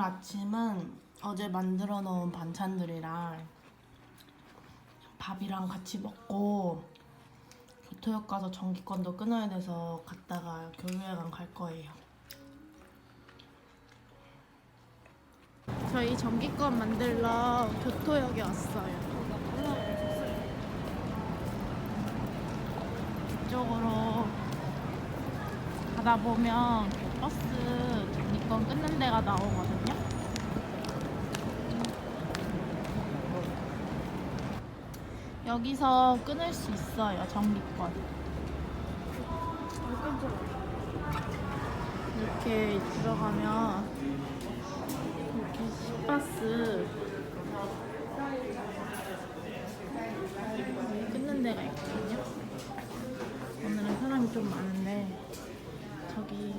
아침은 어제 만들어 놓은 반찬들이랑 밥이랑 같이 먹고 교토역 가서 전기권도 끊어야 돼서 갔다가 교류회관 갈 거예요. 저희 전기권 만들러 교토역에 왔어요. 이쪽으로 가다 보면 그 버스 전기권 끊는 데가 나오거든요. 여기서 끊을 수 있어요, 전기권. 이렇게 들어가면 이렇게 시버스 끊는 데가 있거든요. 오늘은 사람이 좀 많은데 저기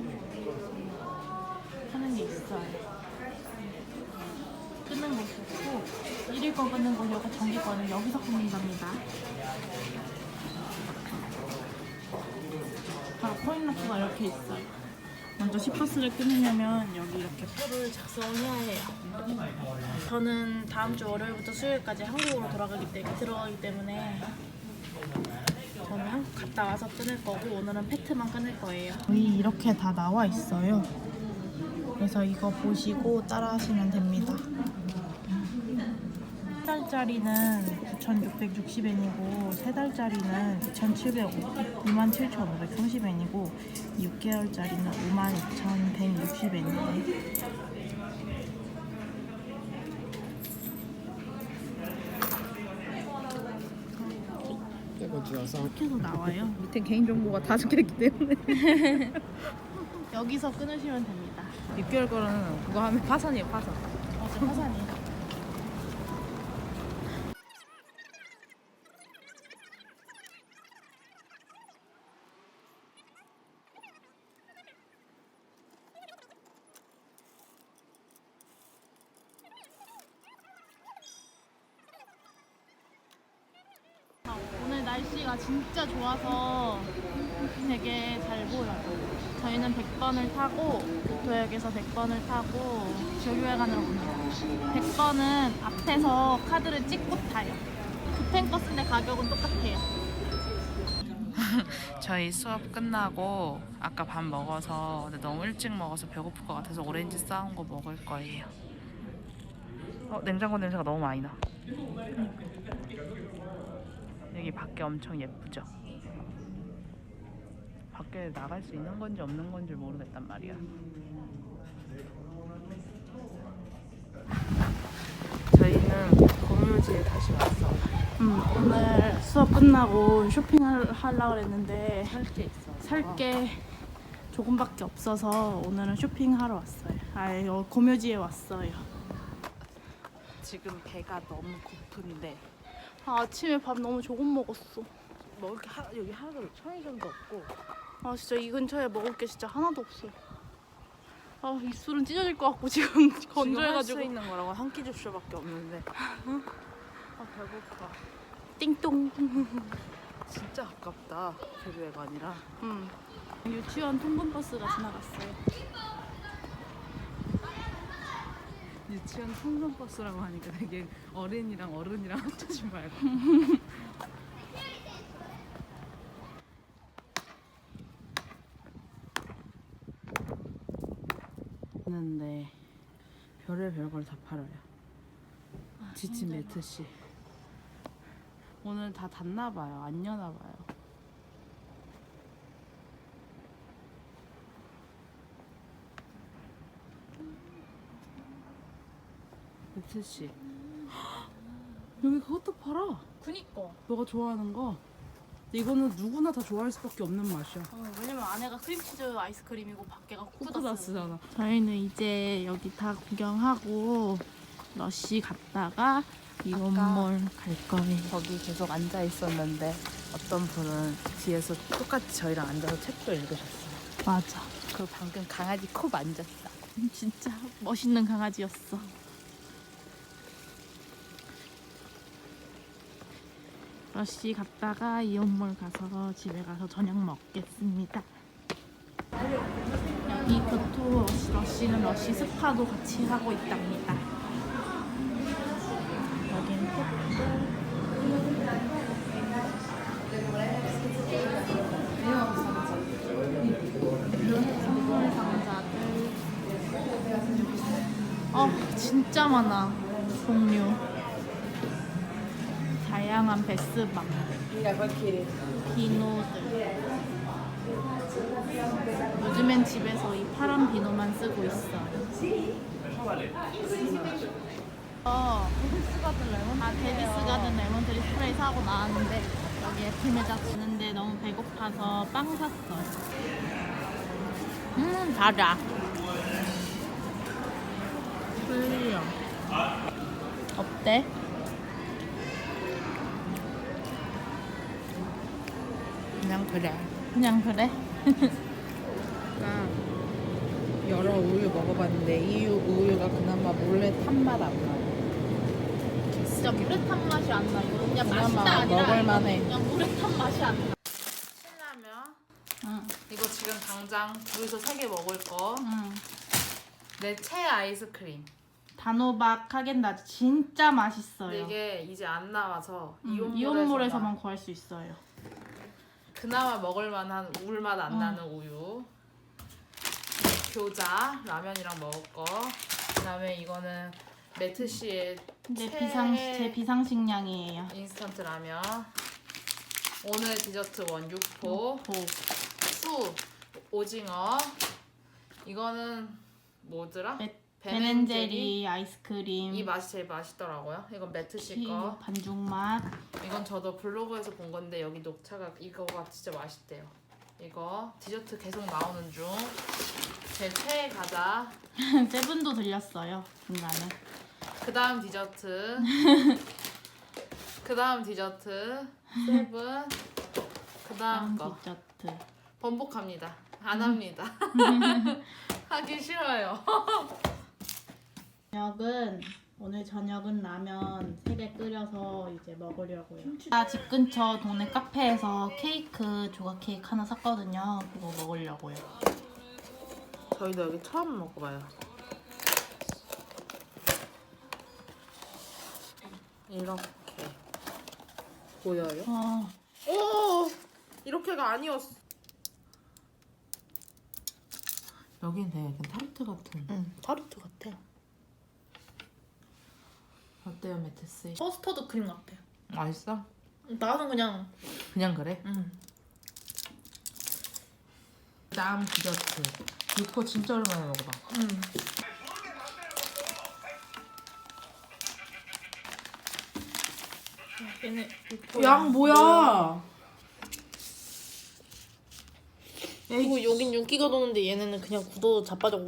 하는 게 있어요. 끊는 곳이 있고 1일권 끊는 곳 여기 전기권은 여기서 끊는답니다. 바로 코인 로커가 이렇게 있어요. 먼저 시퍼스를 끊으려면 여기 이렇게 표를 작성해야 해요. 저는 다음 주 월요일부터 수요일까지 한국으로 돌아가기 때문에 들어가기 때문에 저는 갔다 와서 끊을 거고 오늘은 페트만 끊을 거예요. 여기 이렇게 다 나와 있어요. 그래서 이거 보시고 따라 하시면 됩니다. 한 달짜리는 9,660엔이고 세 달짜리는 2,700, 27,530엔이고 6개월짜리는 52,160엔이에요. 이렇게 해서 나와요. 밑에 개인정보가 다 적혀있기 때문에 여기서 끊으시면 됩니다. 6개월 거는 그거 하면 파산이에요 파산 어제 화산이. 아, 오늘 날씨가 진짜 좋아서 되게 잘 보여요. 저희는 100번을 타고 교토역에서 100번을 타고 교류회관으로 갑니다. 100번은 앞에서 카드를 찍고 타요. 급행 버스인데 가격은 똑같아요. 저희 수업 끝나고 아까 밥 먹어서 근데 너무 일찍 먹어서 배고플 것 같아서 오렌지 싸운 거 먹을 거예요 어 냉장고 냄새가 너무 많이 나 여기 밖에 엄청 예쁘죠? 밖에 나갈 수 있는 건지 없는 건지 모르겠단 말이야. 저희는 공유지에 다시 왔어. 음, 오늘 수업 끝나고 쇼핑을 하려고 했는데 할게 있어. 살 게 조금밖에 없어서 오늘은 쇼핑하러 왔어요. 아, 여 고묘지에 왔어요. 지금 배가 너무 고픈데 아, 아침에 밥 너무 조금 먹었어. 먹을 게 하, 여기 하나도 편의점도 없고 아, 진짜 이 근처에 먹을 게 진짜 하나도 없어요. 아, 입술은 찢어질 것 같고 지금 건조해가지고. 지금 할수 있는 거라고 한 끼 줍쇼밖에 없는데 아 배고파 띵동. 진짜 가깝다 교류회관이라 음. 유치원 통근 버스가 지나갔어요. 유치원 통근버스라고 하니까 되게 어린이랑 어른이랑 합쳐진 말고 있는데 별의 별걸 다 팔아요. 지친 매트씨. 오늘 다 닫나 봐요. 안 여나 봐요 매트씨 여기 그것도 팔아 그니까. 너가 좋아하는 거 이거는 누구나 다 좋아할 수밖에 없는 맛이야 어, 왜냐면 안에가 크림치즈 아이스크림이고 밖에가. 쿠쿠다스잖아 저희는 이제 여기 다 구경하고 러쉬 갔다가 이원몰 갈 거예요. 거기 계속 앉아 있었는데 어떤 분은 뒤에서 똑같이 저희랑 앉아서 책도 읽으셨어요 맞아. 그리고 방금 강아지 코 만졌어 진짜 멋있는 강아지였어. 러쉬 갔다가 이온몰 가서 집에 가서 저녁 먹겠습니다. 여기 이 교토 러시는 러시 스파도 같이 하고 있답니다. 또 선물. 어, 진짜 많아. 종류. 다양한 베스방. 비노들. 요즘엔 집에서 이 파란 비노만 쓰고 있어. 어, 아, 데비스 가든 레몬트리 스프레이 사고 나왔는데 여기 애플매장 주는데 너무 배고파서 빵 샀어요. 음, 달아. 풀려. 어때? 그냥 그래. 그냥 그래? 아까 여러 우유 먹어봤는데 이 우- 우유가 그나마 몰래 탄맛안 나요. 진짜 물에 탄 맛이 안 나요. 그냥 그나마 맛있다 아니라 먹을만해. 그냥 물에 탄 맛이 안 나. 신라면 응, 이거 지금 당장 둘이서 세 개 먹을 거. 응. 내 최애 아이스크림. 단호박 하겐다즈 진짜 맛있어요. 이게 이제 안 나와서 음, 이온몰에서만 구할 수 있어요. 그나마 먹을만한 울맛 안 음. 나는 우유. 교자 라면이랑 먹을 거. 그다음에 이거는 매트시의 내 최- 비상 제 비상식량이에요. 인스턴트 라면. 오늘 디저트 원 육포. 보. 수 오징어. 이거는 뭐더라? 베- 베넨제리. 아이스크림. 이 맛이 제일 맛있더라고요. 이건 매트시 피- 거. 반죽 맛. 이건 저도 블로그에서 본 건데 여기 녹차가 이거가 진짜 맛있대요. 이거 디저트 계속 나오는 중. 제 최애 과자. 세븐도 들렸어요. 중간에. 그 다음 디저트. 그 다음 디저트. 세븐. 그 다음 다음 거. 디저트. 번복합니다. 안 합니다. 하기 싫어요. 저녁은 오늘 저녁은 라면 3개 끓여서 이제 먹으려고요. 나집 근처 동네 카페에서 케이크 조각 케이크 하나 샀거든요. 그거 먹으려고요. 저희도 여기 처음 먹어봐요. 이렇게 보여요? 어, 오 이렇게가 아니었어. 여긴 되게 약간 타르트 같은. 응, 타르트 같아. 어때요, 메트스? 커스터드 크림 같아. 맛있어? 나는 그냥 그냥 그래? 응. 다음 디저트. 육포 진짜 오랜만에 먹어봐. 응. 얘네 양 뭐야? 그리고 여긴 윤기가 도는데 얘네는 그냥 굳어도 자빠져.